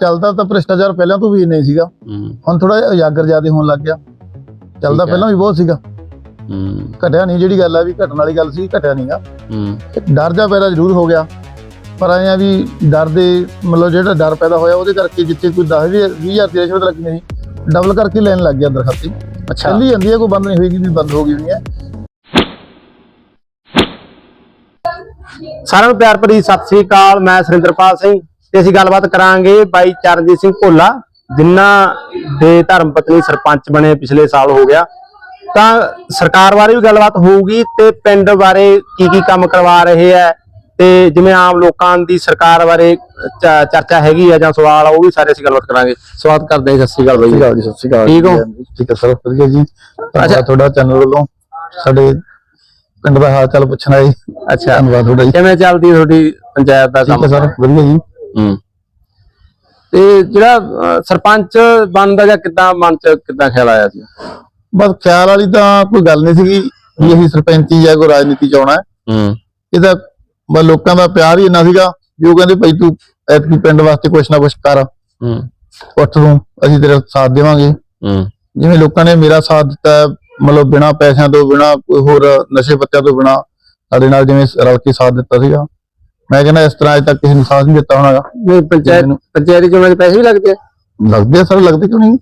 ਚੱਲਦਾ ਤਾਂ ਭ੍ਰਿਸ਼ਟਾਚਾਰ ਪਹਿਲਾਂ ਤੋਂ ਵੀ ਨਹੀਂ ਸੀਗਾ। ਹੂੰ। ਹੁਣ ਥੋੜਾ ਉਜਾਗਰ ਜ਼ਿਆਦਾ ਹੋਣ ਲੱਗ ਗਿਆ। ਚੱਲਦਾ। ਪਹਿਲਾਂ ਵੀ ਬਹੁਤ ਸੀਗਾ। ਹੂੰ। ਘਟਿਆ ਨਹੀਂ ਜਿਹੜੀ ਗੱਲ ਆ ਵੀ ਘਟਣ ਵਾਲੀ ਗੱਲ ਸੀ ਘਟਿਆ ਨਹੀਂਗਾ ਹੂੰ। ਡਰ ਜਾ ਪੈਦਾ ਜ਼ਰੂਰ ਹੋ ਗਿਆ। ਪਰ ਆਇਆ ਵੀ ਡਰ ਦੇ ਮਤਲਬ ਜਿਹੜਾ ਡਰ ਪੈਦਾ ਹੋਇਆ ਉਹਦੇ ਕਰਕੇ ਜਿੱਥੇ ਕੋਈ 10 ਵੀ 20000 ਦੀ ਰਿਸ਼ਵਤ ਲੱਗਣੀ ਸੀ ਡਬਲ ਕਰਕੇ ਲੈਣ ਲੱਗ ਗਿਆ ਦਰਖਾਸਤੀ। ਅੱਛਾ। ਚੱਲੀ ਜਾਂਦੀ ਹੈ ਕੋਈ ਬੰਦ ਨਹੀਂ ਹੋਏਗੀ ਵੀ ਬੰਦ ਹੋ ਗਈ ਨਹੀਂ ਹੈ ਸਾਰਿਆਂ ਨੂੰ ਪਿਆਰ ਭਰੀ ਸਤਿ ਸ੍ਰੀ ਅਕਾਲ ਮੈਂ ਸੁਰਿੰਦਰਪਾਲ ਸਿੰਘ। ਤੇ ਅਸੀਂ ਗੱਲਬਾਤ ਕਰਾਂਗੇ ਬਾਈ ਚਰਨਜੀਤ ਸਿੰਘ ਭੋਲਾ ਜਿਨ੍ਹਾਂ ਦੇ ਧਰਮ ਪਤਨੀ ਸਰਪੰਚ ਬਣੇ ਪਿਛਲੇ ਸਾਲ ਹੋ ਗਿਆ। ਤਾਂ ਸਰਕਾਰ ਬਾਰੇ ਵੀ ਗੱਲਬਾਤ ਹੋਊਗੀ ਤੇ ਪਿੰਡ ਬਾਰੇ ਕੀ ਕੀ ਕੰਮ ਕਰਵਾ ਰਹੇ ਹੈ ਤੇ ਜਿਵੇਂ ਆਮ ਲੋਕਾਂ ਦੀ ਸਰਕਾਰ ਬਾਰੇ ਚਰਚਾ ਹੈਗੀ ਆ ਜਾਂ ਸਵਾਲ ਆ ਉਹ ਵੀ ਸਾਰੇ ਅਸੀਂ ਗੱਲਬਾਤ ਕਰਾਂਗੇ। ਸਵਾਗਤ ਕਰਦੇ ਹਾਂ ਸਤਿ ਸ੍ਰੀ ਅਕਾਲ ਬਾਈ ਜੀ। ਸਤਿ ਸ਼੍ਰੀ ਅਕਾਲ ਠੀਕ ਹੋ? ਜੀ, ਠੀਕ ਹੈ ਸਰ ਵਧੀਆ ਜੀ। ਅੱਛਾ। ਤੁਹਾਡਾ ਚੈਨਲ ਵੱਲੋਂ। ਸਾਡੇ ਪਿੰਡ ਦਾ ਹਾਲ ਚਾਲ ਪੁੱਛਣ ਆਏ ਅੱਛਾ। ਧੰਨਵਾਦ ਤੁਹਾਡਾ ਜੀ। ਕਿਵੇਂ ਚੱਲਦੀ ਤੁਹਾਡੀ ਪੰਚਾਇਤ ਦਾ ਠੀਕ ਕੰਮ? ਹੈ ਸਰ ਵਧੀਆ ਜੀ। ਹੂੰ। ਤੇ ਜਿਹੜਾ ਅਹ, ਸਰਪੰਚ ਬਣਦਾ ਜਾਂ ਕਿੱਦਾਂ ਮਨ ਚ ਕਿੱਦਾਂ ਖਿਆਲ ਆਇਆ ਸੀ? ਬਸ ਖਿਆਲ ਵਾਲੀ ਤਾਂ ਕੋਈ ਗੱਲ ਨਹੀਂ ਸੀਗੀ ਵੀ ਅਸੀਂ ਸਰਪੰਚੀ ਜਾਂ ਕੋਈ ਰਾਜਨੀਤੀ ਚ ਆਉਣਾ ਹੈ। ਹੂੰ। ਇਹ ਤਾਂ ਬਸ ਲੋਕਾਂ ਦਾ ਪਿਆਰ ਹੀ ਇੰਨਾ ਸੀਗਾ ਵੀ ਉਹ ਕਹਿੰਦੇ ਭਾਈ ਤੂੰ ਐਤਕੀ ਪਿੰਡ ਵਾਸਤੇ ਕੁਛ ਨਾ ਕੁਛ ਕਰ। ਹੂੰ। ਉੱਠ ਤੂੰ ਅਸੀਂ ਤੇਰਾ ਸਾਥ ਦੇਵਾਂਗੇ। ਹੂੰ। ਜਿਵੇਂ ਲੋਕਾਂ ਨੇ ਮੇਰਾ ਸਾਥ ਦਿੱਤਾ ਹੈ, ਮਤਲਬ ਬਿਨਾ ਪੈਸਿਆਂ ਤੋਂ ਬਿਨਾ ਕੋਈ ਹੋਰ ਨਸ਼ੇ ਪੱਤਿਆਂ ਤੋਂ ਬਿਨਾ ਸਾਡੇ ਨਾਲ ਜਿਵੇਂ ਰਲ ਕੇ ਸਾਥ ਦਿੱਤਾ ਸੀਗਾ। ਮੈਂ ਕਹਿੰਦਾ ਇਸ ਤਰ੍ਹਾਂ ਅਜੇ ਤੱਕ ਕਿਸੇ ਨੇ ਸਾਥ ਨਹੀਂ ਦਿੱਤਾ ਹੋਣਾਗਾ। ਨਹੀਂ ਪੰਚਾਇਤ ਮੈਨੂੰ- ਪੰਚਾਇਤੀ ਚੋਣਾਂ 'ਚ ਪੈਸੇ ਵੀ ਲੱਗਦੇ ਆ? ਲੱਗਦੇ ਆ ਸਰ ਲੱਗਦੇ ਕਿਉਂ ਨਹੀਂ?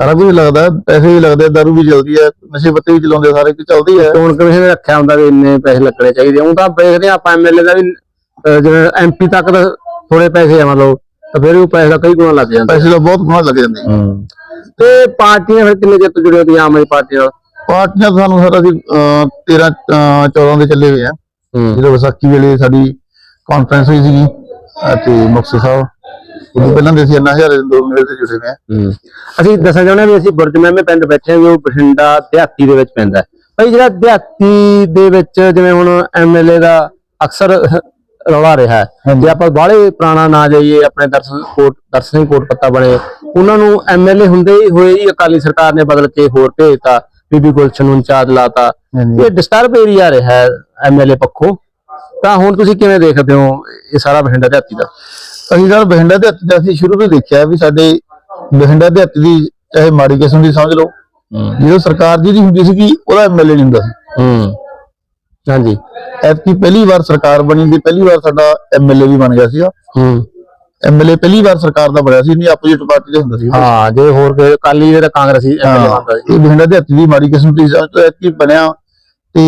ਸਾਰਾ ਕੁਝ ਲੱਗਦਾ ਹੈ, ਪੈਸੇ ਵੀ ਲੱਗਦੇ ਆ, ਦਾਰੂ ਵੀ ਚਲਦੀ ਹੈ ਨਸ਼ੇ ਪੱਤੇ ਵੀ ਚਲਾਉਂਦੇ ਆ, ਸਾਰੇ ਕੁਝ ਚੱਲਦੀ ਹੈ ਚੋਣ ਕਮਿਸ਼ਨ ਨੇ ਰੱਖਿਆ ਹੁੰਦਾ ਵੀ ਇੰਨੇ ਪੈਸੇ ਲੱਗਣੇ ਚਾਹੀਦੇ ਉਹ ਤਾਂ ਵੇਖਦੇ ਆ ਆਪਾਂ ਐਮਐਲਏ ਦਾ ਵੀ ਅਹ, ਜਿਵੇਂ ਐਮਪੀ ਤੱਕ ਦਾ ਥੋੜੇ ਪੈਸੇ ਆ ਮਤਲਬ ਤਾਂ ਫਿਰ ਵੀ ਉਹ ਪੈਸੇ ਦਾ ਕਈ ਗੁਣਾ ਲੱਗ ਜਾਂਦਾ। ਪੈਸੇ ਦਾ ਬਹੁਤ ਗੁਣਾ ਲੱਗ ਜਾਂਦੇ ਆ। ਤੇ ਪਾਰਟੀਆਂ ਫਿਰ ਕਿੰਨੇ ਚਿਰ ਤੋਂ ਜੁੜੀਆਂ ਹੋਈਆਂ ਆਮ ਆਦਮੀ ਪਾਰਟੀ ਨਾਲ? ਪਾਰਟੀਆਂ ਤਾਂ ਸਾਨੂੰ ਸਰ ਅਸੀਂ 13 14 ਦੇ ਚੱਲੇ ਹੋਏ ਆ। ਜਦੋਂ ਵਿਸਾਖੀ ਵੇਲੇ ਸਾਡੀ ਕਾਨਫਰੰਸ ਹੋਈ ਸੀਗੀ ਅਤੇ ਮੁਕਤਸਰ ਸਾਹਿਬ। ਉਦੋਂ ਪਹਿਲਾਂ ਦੇ ਅਸੀਂ ਅੰਨਾ ਹਜ਼ਾਰੇ ਦੇ ਦੋ ਮੇਲੇ ਤੇ ਜੁੜੇ ਹੋਏ ਆ। ਅਸੀਂ ਦੱਸਣਾ ਚਾਹੁੰਦੇ ਵੀ ਅਸੀਂ ਬੁਰਜ ਮਹਿਮੇ ਪਿੰਡ ਬੈਠੇ ਹਾਂ ਉਹ ਬਠਿੰਡਾ ਦਿਹਾਤੀ ਦੇ ਵਿੱਚ ਪੈਂਦਾ ਭਾਈ ਜਿਹੜਾ ਦਿਹਾਤੀ ਦੇ ਵਿੱਚ ਜਿਵੇਂ ਹੁਣ ਐਮਐਲਏ ਦਾ ਅਕਸਰ ਰੌਲਾ ਰਿਹਾ। ਜੇ ਆਪਾਂ ਬਾਹਲੇ ਪੁਰਾਣਾ ਨਾ ਜਾਈਏ ਆਪਣੇ ਦਰਸ਼ਨ ਕੋਟ ਦਰਸ਼ਨ ਕੋਟ ਪੱਤਾ ਬਣੇ ਉਹਨਾਂ ਨੂੰ ਐਮਐਲਏ ਹੁੰਦੇ ਹੀ ਹੋਏ ਹੀ ਅਕਾਲੀ ਸਰਕਾਰ ਨੇ ਬਦਲ ਕੇ ਹੋਰ ਭੇਜਤਾ ਬੀਬੀ ਗੁਲਸ਼ਨ ਨੂੰ ਇੰਚਾਰਜ ਲਾਤਾ। ਇਹ ਡਿਸਟਰਬ ਏਰੀਆ ਰਿਹਾ ਐਮਐਲਏ ਪੱਖੋਂ। ਤਾਂ ਹੁਣ ਤੁਸੀਂ ਕਿਵੇਂ ਦੇਖਦੇ ਹੋ ਇਹ ਸਾਰਾ ਬਠਿੰਡਾ ਦਿਹਾਤੀ ਦਾ? ਅਸੀਂ ਸਰ ਬਹਿੰਡਾ ਦੇ ਹੱਥ ਅਸੀਂ ਸ਼ੁਰੂ ਤੋਂ ਦੇਖਿਆ ਵੀ ਸਾਡੇ ਬਹਿੰਡਾ ਦੇ ਹੱਥ ਦੀ ਚਾਹੇ ਮਾੜੀ ਕਿਸਮ ਦੀ ਸਮਝ ਲਓ ਜਦੋਂ ਸਰਕਾਰ ਜਿਹਦੀ ਹੁੰਦੀ ਸੀਗੀ ਉਹਦਾ ਐਮਐਲਏ ਨਹੀਂ ਹੁੰਦਾ ਸੀ। ਹੂੰ। ਹਾਂਜੀ। ਐਤਕੀ ਪਹਿਲੀ ਵਾਰ ਸਰਕਾਰ ਬਣੀ ਸੀ ਪਹਿਲੀ ਵਾਰ ਸਾਡਾ ਐਮਐਲਏ ਵੀ ਬਣ ਗਿਆ ਸੀਗਾ। ਹੂੰ। ਐਮਐਲਏ ਪਹਿਲੀ ਵਾਰ ਸਰਕਾਰ ਦਾ ਬਣਿਆ ਸੀ ਨਹੀਂ ਆਪੋਜੀਟ ਪਾਰਟੀ ਦੇ ਹੁੰਦਾ ਸੀ। ਹਾਂ ਜੇ ਹੋਰ ਕੋਈ ਅਕਾਲੀ ਦੇ ਤਾਂ ਕਾਂਗਰਸੀ ਐਮਐਲਏ ਬਣਦਾ ਸੀ। ਇਹ ਬਹਿੰਡਾ ਦੇ ਹੱਥ ਦੀ ਮਾੜੀ ਕਿਸਮ ਦੀ ਤੋਂ ਐਤਕੀ ਬਣਿਆ ਤੇ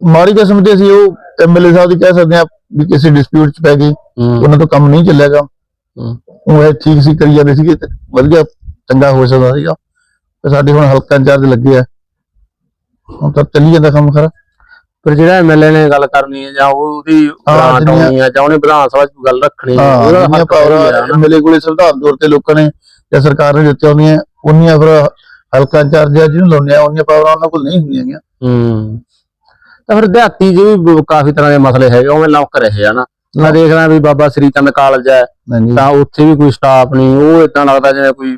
ਮਾੜੀ ਕਿਸਮ ਦੇ ਅਸੀਂ ਉਹ ਐਮਐਲਏ ਸਾਹਿਬ ਦੀ ਕਹਿ ਸਕਦੇ ਆ ਵੀ ਕਿਸੇ ਡਿਸਪਿਊਟ ਚ ਪੈ ਹੂੰ। ਉਹਨਾਂ ਤੋਂ ਕੰਮ ਨਹੀਂ ਚੱਲਿਆਗਾ ਹੂੰ। ਉਹ ਇਹ ਠੀਕ ਸੀ ਕਰੀ ਜਾਂਦੇ ਸੀਗੇ ਤੇ ਵਧੀਆ ਚੰਗਾ ਹੋ ਸਕਦਾ ਸੀਗਾ। ਤੇ ਸਾਡੇ ਹੁਣ ਹਲਕਾ ਇੰਚਾਰਜ ਲੱਗੇ ਆ। ਹੁਣ ਤਾਂ ਚੱਲੀ ਜਾਂਦਾ ਕੰਮ ਖਰਾ। ਫਿਰ ਜਿਹੜਾ ਐਮਐਲਏ ਨੇ ਗੱਲ ਕਰਨੀ ਹੈ ਜਾਂ ਉਹਦੀ ਗ੍ਰਾਂਟ ਆਉਣੀ ਹੈ ਜਾਂ ਉਹਨੇ ਵਿਧਾਨ ਸਭਾ 'ਚ ਗੱਲ ਰੱਖਣੀ ਹੈ ਉਹਦਾ ਪਾਵਰਾਂ। ਐਮਐਲਏ ਕੋਲੇ ਸੰਵਿਧਾਨ ਤੌਰ ਤੇ ਲੋਕਾਂ ਨੇ ਜਾਂ ਸਰਕਾਰ ਨੇ ਦਿੱਤੀਆਂ ਹੁੰਦੀਆਂ ਉਨੀਆਂ ਫਿਰ ਹਲਕਾ ਇੰਚਾਰਜ ਜਿਹਨੂੰ ਲਾਉਂਦੇ ਆ ਉਨੀਆਂ ਪਾਵਰਾਂ ਉਹਨਾਂ ਕੋਲ ਨਹੀਂ ਹੁੰਦੀਆਂ ਹੂੰ। ਤਾਂ ਫਿਰ ਦਿਹਾਤੀ 'ਚ ਵੀ ਕਾਫੀ ਤਰ੍ਹਾਂ ਦੇ ਮਸਲੇ ਹੈਗੇ ਉਵੇਂ ਲੌਕ ਰਹੇ ਆ ਨਾ। ਮੈਂ ਦੇਖ ਰਿਹਾ ਵੀ ਬਾਬਾ ਸ੍ਰੀ ਚੰਦ ਕਾਲਜ ਹੈ ਤਾਂ ਉੱਥੇ ਵੀ ਕੋਈ ਸਟਾਫ ਨਹੀਂ ਉਹ ਇਦਾਂ ਲੱਗਦਾ ਜਿਵੇਂ ਕੋਈ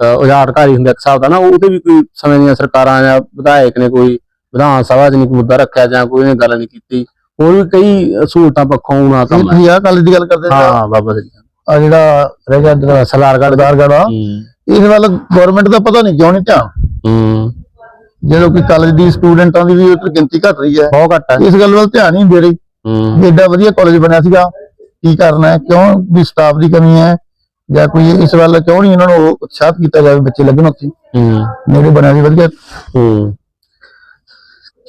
ਉਜਾੜਕਾਰੀ ਹੁੰਦਾ ਇੱਕ ਹਿਸਾਬ ਦਾ ਨਾ ਉਹਦੇ ਵੀ ਕੋਈ ਸਮੇਂ ਦੀਆਂ ਸਰਕਾਰਾਂ ਜਾਂ ਵਿਧਾਇਕ ਨੇ ਕੋਈ ਵਿਧਾਨ ਸਭਾ 'ਚ ਨਹੀਂ ਮੁੱਦਾ ਰੱਖਿਆ ਜਾਂ ਕੋਈ ਨੇ ਗੱਲ ਨਹੀਂ ਕੀਤੀ। ਹੋਰ ਵੀ ਕਈ ਸਹੂਲਤਾਂ ਪੱਖੋਂ ਉਹਨਾਂ ਹੈ ਤੁਸੀਂ ਆਹ ਕਾਲਜ ਦੀ ਗੱਲ ਕਰਦੇ ਹਾਂ ਬਾਬਾ ਸ੍ਰੀ ਆ ਜਿਹੜਾ ਰਹਿ ਗਿਆ ਜਿਹੜਾ ਸਰਦਾਰਗੜ੍ਹ ਦਾ। ਸਰਦਾਰਗੜ੍ਹ ਆ ਹੂੰ। ਇਸ ਵੱਲ ਗਵਰਨਮੈਂਟ ਦਾ ਪਤਾ ਨਹੀਂ ਕਿਉਂ ਨਹੀਂ ਧਿਆਨ। ਹੂੰ। ਜਦੋਂ ਕਿ ਕਾਲਜ ਦੀ ਸਟੂਡੈਂਟਾਂ ਦੀ ਵੀ ਉੱਥੇ ਗਿਣਤੀ ਘਟ ਰਹੀ ਹੈ ਬਹੁਤ ਘੱਟ ਹੈ। ਇਸ ਗੱਲ ਵੱਲ ਧਿਆਨ ਹੀ ਨਹੀਂ ਦੇ ਰਹੀ। ਹੂੰ। ਵੀ ਐਡਾ ਵਧੀਆ ਕਾਲਜ ਬਣਿਆ ਸੀਗਾ ਕੀ ਕਰਨਾ ਹੈ ਕਿਉਂ ਵੀ ਸਟਾਫ ਦੀ ਕਮੀ ਹੈ ਜਾਂ ਕੋਈ ਇਸ ਵੱਲ ਕਿਉਂ ਨਹੀਂ ਇਹਨਾਂ ਨੂੰ ਉਤਸ਼ਾਹਤ ਕੀਤਾ ਜਾਵੇ ਬੱਚੇ ਲੱਗਣ ਉੱਥੇ। ਹੂੰ। ਨੇੜੇ ਬਣਿਆ ਸੀ ਵਧੀਆ। ਹੂੰ।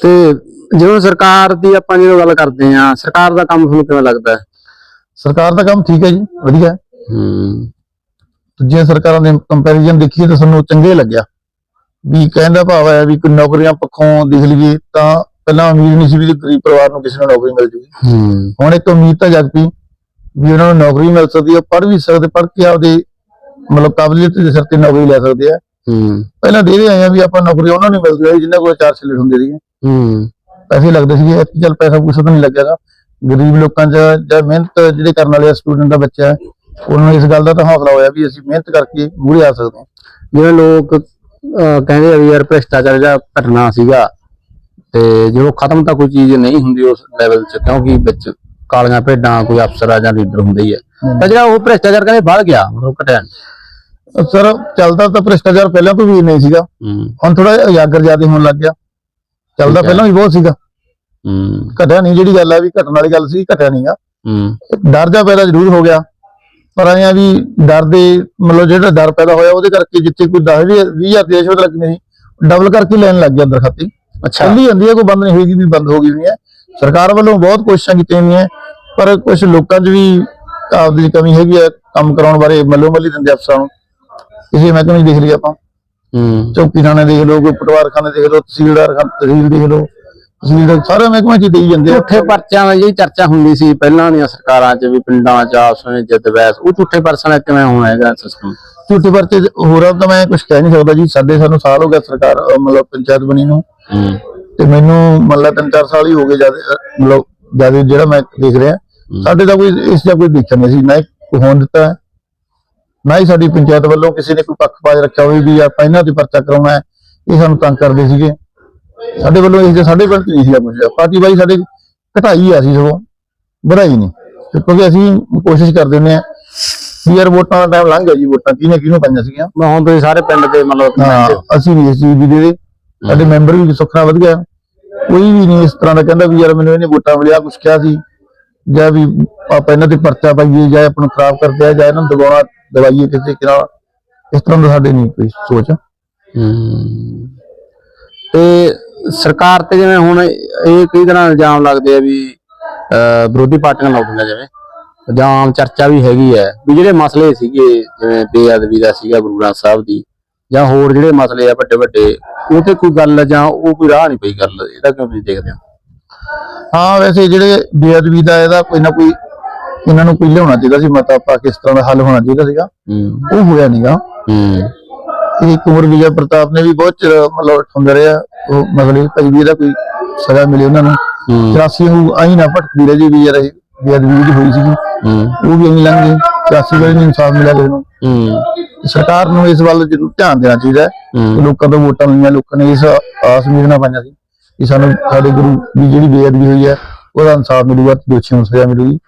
ਤੇ ਜਿਵੇਂ ਸਰਕਾਰ ਦੀ ਆਪਾਂ ਜਦੋਂ ਗੱਲ ਕਰਦੇ ਆ ਸਰਕਾਰ ਦਾ ਕੰਮ ਤੁਹਾਨੂੰ ਕਿਵੇਂ ਲੱਗਦਾ ਹੈ? ਸਰਕਾਰ ਦਾ ਕੰਮ ਠੀਕ ਹੈ ਜੀ ਵਧੀਆ। ਹੂੰ। ਦੂਜੀਆਂ ਸਰਕਾਰਾਂ ਦੇ ਕੰਪੈਰੀਜ਼ਨ ਦੇਖੀਏ ਤਾਂ ਸਾਨੂੰ ਚੰਗੇ ਲੱਗਿਆ। ਵੀ ਕਹਿੰਦਾ ਭਾਵ ਹੈ ਵੀ ਕੋਈ ਨੌਕਰੀਆਂ ਪੱਖੋਂ ਦੇਖ ਲਈਏ ਤਾਂ ਪਹਿਲਾਂ ਉਮੀਦ ਨਹੀਂ ਸੀ ਵੀ ਗਰੀਬ ਪਰਿਵਾਰ ਨੂੰ ਕਿਸੇ ਨੂੰ ਨੌਕਰੀ ਮਿਲ ਜੂਗੀ। ਹੁਣ ਇੱਕ ਉਮੀਦ ਤਾਂ ਜਗ ਪਈ ਵੀ ਉਹਨਾਂ ਨੂੰ ਨੌਕਰੀ ਮਿਲ ਸਕਦੀ ਹੈ ਪੜ੍ਹ ਵੀ ਸਕਦੇ ਪੜ੍ਹ ਕੇ ਆਪਦੇ ਮਤਲਬ ਕਾਬਲੀਅਤ ਦੇ ਸਿਰ ਤੇ ਨੌਕਰੀ ਲੈ ਸਕਦੇ ਆ। ਹੂੰ। ਪਹਿਲਾਂ ਦੇ ਰਹੇ ਆਏ ਆ ਵੀ ਆਪਾਂ ਨੌਕਰੀ ਉਹਨਾਂ ਨੂੰ ਮਿਲਦੀ ਹੈ ਜਿਨ੍ਹਾਂ ਕੋਲ ਚਾਰ ਛਿੱਲੇ ਹੁੰਦੇ ਸੀਗੇ। ਹੂੰ। ਪੈਸੇ ਲੱਗਦੇ ਸੀਗੇ ਇੱਥੇ ਚੱਲ ਪੈਸਾ ਪੂਸਾ ਤਾਂ ਨਹੀਂ ਲੱਗਿਆਗਾ ਗਰੀਬ ਲੋਕਾਂ 'ਚ ਜਾਂ ਮਿਹਨਤ ਜਿਹੜੇ ਕਰਨ ਵਾਲੇ ਸਟੂਡੈਂਟ ਦਾ ਬੱਚਾ ਉਹਨਾਂ ਨੂੰ ਇਸ ਗੱਲ ਦਾ ਤਾਂ ਹੌਸਲਾ ਹੋਇਆ ਵੀ ਅਸੀਂ ਮਿਹਨਤ ਕਰਕੇ ਮੂਹਰੇ ਆ ਸਕਦੇ ਹਾਂ। ਜਿਵੇਂ ਲੋਕ ਕਹਿੰਦੇ ਆ ਵੀ ਯਾਰ ਭ੍ਰਿਸ਼ਟਾਚਾਰ ਜਾਂ ਘਟਨਾ ਸੀਗਾ ਤੇ ਜਦੋਂ ਖਤਮ ਤਾਂ ਕੋਈ ਚੀਜ਼ ਨਹੀਂ ਹੁੰਦੀ ਉਸ ਲੈਵਲ 'ਚ ਕਿਉਂਕਿ ਵਿੱਚ ਕਾਲੀਆਂ ਭੇਡਾਂ ਕੋਈ ਅਫਸਰ ਆ ਜਾਂ ਲੀਡਰ ਹੁੰਦੇ ਹੀ ਆ। ਤਾਂ ਜਿਹੜਾ ਉਹ ਭ੍ਰਿਸ਼ਟਾਚਾਰ ਕਹਿੰਦੇ ਵੱਧ ਗਿਆ ਮਤਲਬ ਘਟਿਆ। ਸਰ ਚੱਲਦਾ ਤਾਂ ਭ੍ਰਿਸ਼ਟਾਚਾਰ ਪਹਿਲਾਂ ਤੋਂ ਵੀ ਨਹੀਂ ਸੀਗਾ। ਹੁਣ ਥੋੜਾ ਉਜਾਗਰ ਜ਼ਿਆਦਾ ਹੋਣ ਲੱਗ ਗਿਆ। ਚੱਲਦਾ। ਪਹਿਲਾਂ ਵੀ ਬਹੁਤ ਸੀਗਾ। ਹੂੰ। ਘਟਿਆ ਨਹੀਂ ਜਿਹੜੀ ਗੱਲ ਹੈ ਵੀ ਘਟਣ ਵਾਲੀ ਗੱਲ ਸੀ ਘਟਿਆ ਨਹੀਂਗਾ ਹੂੰ। ਡਰ ਜਾ ਪੈਦਾ ਜ਼ਰੂਰ ਹੋ ਗਿਆ। ਪਰ ਆਇਆ ਵੀ ਡਰ ਦੇ ਮਤਲਬ ਜਿਹੜਾ ਡਰ ਪੈਦਾ ਹੋਇਆ ਉਹਦੇ ਕਰਕੇ ਜਿੱਥੇ ਕੋਈ 10 ਵੀ 20000 ਦੀ ਰਿਸ਼ਵਤ ਲੱਗਣੀ ਸੀ ਡਬਲ ਕਰਕੇ ਲੈਣ ਲੱਗ ਗਿਆ ਅੰਦਰ ਖਾਤੀ। ਅੱਛਾ। ਚੱਲੀ ਜਾਂਦੀ ਹੈ ਕੋਈ ਬੰਦ ਨਹੀਂ ਹੋਏਗੀ ਵੀ ਬੰਦ ਹੋ ਗਈ ਨਹੀਂ ਹੈ ਸਰਕਾਰ ਵੱਲੋਂ ਬਹੁਤ ਕੋਸ਼ਿਸ਼ਾਂ ਕੀਤੀਆਂ ਗਈਆਂ ਪਰ ਕੁਝ ਲੋਕਾਂ 'ਚ ਵੀ ਆਪਦੀ ਕਮੀ ਹੈਗੀ ਹੈ ਕੰਮ ਕਰਾਉਣ ਬਾਰੇ ਮੱਲੋ ਮੱਲੀ ਦਿੰਦੇ ਅਫਸਰਾਂ ਨੂੰ। ਕਿਸੇ ਮਹਿਕਮੇ 'ਚ ਦੇਖ ਲਈ ਆਪਾਂ। ਹੂੰ। ਚੌਕੀ ਥਾਣੇ ਦੇਖ ਲਓ ਕੋਈ ਪਟਵਾਰਖਾਨੇ ਦੇਖ ਲਓ ਤਹਿਸੀਲਦਾਰ ਖਾਨ ਤਹਿਸੀਲ ਦੇਖ ਲਓ। ਤਹਿਸੀਲਦਾਰ ਸਾਰੇ ਮਹਿਕਮੇ 'ਚ ਦੇਈ ਜਾਂਦੇ ਆ ਝੂਠੇ ਪਰਚਿਆਂ ਦੀ ਜਿਹੜੀ ਚਰਚਾ ਹੁੰਦੀ ਸੀ ਪਹਿਲਾਂ ਦੀਆਂ ਸਰਕਾਰਾਂ 'ਚ ਵੀ ਪਿੰਡਾਂ 'ਚ ਆਪਸ ਵਿੱਚ ਜਿੱਦ ਬਹਿਸ ਉਹ ਝੂਠੇ ਪਰਚਿਆਂ ਦਾ ਕਿਵੇਂ ਹੋਣਾ ਹੈਗਾ ਸਿਸਟਮ ਝੂਠੇ ਪਰਚੇ ਹੋਰਾਂ ਤਾਂ ਮੈਂ ਕੁਝ ਕਹਿ ਨਹੀਂ ਸਕਦਾ ਜੀ। ਸਾਡੇ ਸਾਨੂੰ ਸਾਲ ਹੋ ਗਿਆ ਸਰਕਾਰ ਅਹ ਮਤਲਬ ਪੰਚਾਇਤ ਬਣੀ ਨੂੰ। ਤੇ ਮੈਨੂੰ ਮਤਲਬ ਤਿੰਨ ਚਾਰ ਸਾਲ ਹੀ ਹੋ ਗਏ ਜਦ ਮਤਲਬ ਜਦ ਜਿਹੜਾ ਮੈਂ ਦੇਖ ਰਿਹਾ। ਸਾਡੇ ਤਾਂ ਕੋਈ ਇਸ ਦਾ ਕੋਈ ਦੇਖਿਆ ਨਹੀਂ ਸੀ ਨਾ ਹੀ ਕੋਈ ਹੋਣ ਦਿੱਤਾ ਹੈ, ਨਾ ਹੀ ਸਾਡੀ ਪੰਚਾਇਤ ਵੱਲੋਂ ਕਿਸੇ ਨੇ ਕੋਈ ਪੱਖਪਾਤ ਰੱਖਿਆ ਹੋਵੇ ਵੀ ਆਪਾਂ ਇਹਨਾਂ ਤੇ ਪਰਚਾ ਕਰਾਉਣਾ ਹੈ। ਇਹ ਸਾਨੂੰ ਤੰਗ ਕਰਦੇ ਸੀਗੇ। ਸਾਡੇ ਵੱਲੋਂ ਇਸ ਦੇ ਸਾਡੇ ਪਿੰਡ 'ਚ ਨਹੀਂ ਸੀਗਾ ਕੁਝ ਪਾਰਟੀ ਬਾਈ ਸਾਡੇ ਘਟਾਈ ਆ ਸੀ ਸਗੋਂ ਵਧਾਈ ਨਹੀਂ। ਕਿਉਂਕਿ ਅਸੀਂ ਕੋਸ਼ਿਸ਼ ਕਰਦੇ ਹੁੰਦੇ ਆ ਵੀ ਯਾਰ ਵੋਟਾਂ ਦਾ ਟਾਈਮ ਲੰਘ ਗਿਆ ਜੀ ਵੋਟਾਂ ਕਿਹਨੇ ਕਿਹਨੂੰ ਪਾਈਆਂ ਸੀਗੀਆਂ? ਮੈਂ ਹੁਣ ਤੁਸੀਂ ਸਾਰੇ ਪਿੰਡ ਦੇ ਮਤਲਬ ਹਾਂ ਅਸੀਂ ਵੀ ਇਸ ਚੀਜ਼ ਦੀ ਸਾਡੇ ਮੈਂਬਰ ਵੀ ਸੁਖਣਾ ਵਧ ਗਿਆ। ਕੋਈ ਵੀ ਨਹੀਂ ਇਸ ਤਰ੍ਹਾਂ ਦਾ ਕਹਿੰਦਾ ਵੀ ਯਾਰ ਮੈਨੂੰ ਇਹਨੇ ਵੋਟਾਂ ਮਿਲਿਆ ਕੁਝ ਕਿਹਾ ਸੀ। ਜਾਂ ਵੀ ਆਪਾਂ ਇਹਨਾਂ ਤੇ ਪਰਚਾ ਪਾਈਏ ਜਾਂ ਆਪਾਂ ਨੂੰ ਖਰਾਬ ਕਰਦੇ ਆ ਜਾਂ ਇਹਨਾਂ ਨੂੰ ਦਬਾਉਣਾ ਦਵਾਈਏ ਕਿਸੇ ਤਰੀਕੇ ਨਾਲ। ਇਸ ਤਰ੍ਹਾਂ ਦਾ ਸਾਡੇ ਨਹੀਂ ਕੋਈ ਸੋਚ। ਹੂੰ। ਤੇ ਸਰਕਾਰ ਤੇ ਜਿਵੇਂ ਹੁਣ ਇਹ ਕਈ ਤਰ੍ਹਾਂ ਇਲਜ਼ਾਮ ਲੱਗਦੇ ਆ ਵੀ ਵਿਰੋਧੀ ਪਾਰਟੀਆਂ ਲਾਉਂਦੀਆਂ ਜਿਵੇਂ। ਜਾਂ ਆਮ ਚਰਚਾ ਵੀ ਹੈਗੀ ਹੈ ਵੀ ਜਿਹੜੇ ਮਸਲੇ ਸੀਗੇ ਜਿਵੇਂ ਬੇਅਦਬੀ ਦਾ ਸੀਗਾ ਗੁਰੂ ਗ੍ਰੰਥ ਸਾਹਿਬ ਦੀ ਜਾਂ ਹੋਰ ਜਿਹੜੇ ਮਸਲੇ ਆ ਵੱਡੇ ਵੱਡੇ ਉਹ ਤੇ ਕੋਈ ਗੱਲ ਜਾਂ ਉਹ ਕੋਈ ਰਾਹ ਨਹੀਂ ਪਈ ਗੱਲ ਇਹਦਾ ਕਿਉਂ ਤੁਸੀਂ ਦੇਖਦੇ ਹੋ? ਹਾਂ ਵੈਸੇ ਜਿਹੜੇ ਬੇਅਦਬੀ ਦਾ ਇਹਦਾ ਕੋਈ ਨਾ ਕੋਈ ਇਹਨਾਂ ਨੂੰ ਕੋਈ ਲਿਆਉਣਾ ਚਾਹੀਦਾ ਸੀ ਮਤਾ ਪਾ ਕੇ ਇਸ ਤਰ੍ਹਾਂ ਦਾ ਹੱਲ ਹੋਣਾ ਚਾਹੀਦਾ ਸੀਗਾ। ਉਹ ਹੋਇਆ ਨਹੀਂਗਾ ਹੂੰ। ਇਹ ਕੁਮਰ ਵਿਜੇ ਪ੍ਰਤਾਪ ਨੇ ਵੀ ਬਹੁਤ ਚਿਰ ਮਤਲਬ ਠੁੰਦੇ ਰਿਹਾ ਉਹ ਮਸਲੇ ਭਾਈ ਵੀ ਇਹਦਾ ਕੋਈ ਸਜ਼ਾ ਮਿਲੇ ਉਹਨਾਂ ਨੂੰ। ਹੂੰ। 84 ਨੂੰ ਆਈ ਨਾ ਭਟਕਦੀ ਰਹੀ ਜੀ ਵੀ ਯਾਰ ਇਹ ਬੇਅਦਬੀ ਜਿਹੜੀ ਹੋਈ ਹੂੰ। ਉਹ ਵੀ ਨਹੀਂ ਲੰਘ ਗਈ 84 ਵੇਲੇ ਨਹੀਂ ਇਨਸਾਫ ਮਿਲਿਆ ਨੂੰ। ਹੂੰ। ਸਰਕਾਰ ਨੂੰ ਇਸ ਵੱਲ ਜ਼ਰੂਰ ਧਿਆਨ ਦੇਣਾ ਚਾਹੀਦਾ ਹੈ। ਲੋਕਾਂ ਤੋਂ ਵੋਟਾਂ ਲਈਆਂ ਲੋਕਾਂ ਨੇ ਇਸ ਆਸ ਨਾਲ ਪਾਈਆਂ ਸੀ ਕਿ ਸਾਨੂੰ ਸਾਡੇ ਗੁਰੂ ਦੀ ਜਿਹੜੀ ਬੇਅਦਬੀ ਹੋਈ ਹੈ ਉਹਦਾ ਇਨਸਾਫ ਮਿਲੂਗਾ ਦੋਸ਼ੀਆਂ ਨੂੰ ਸਜ਼ਾ ਮਿਲੂਗੀ।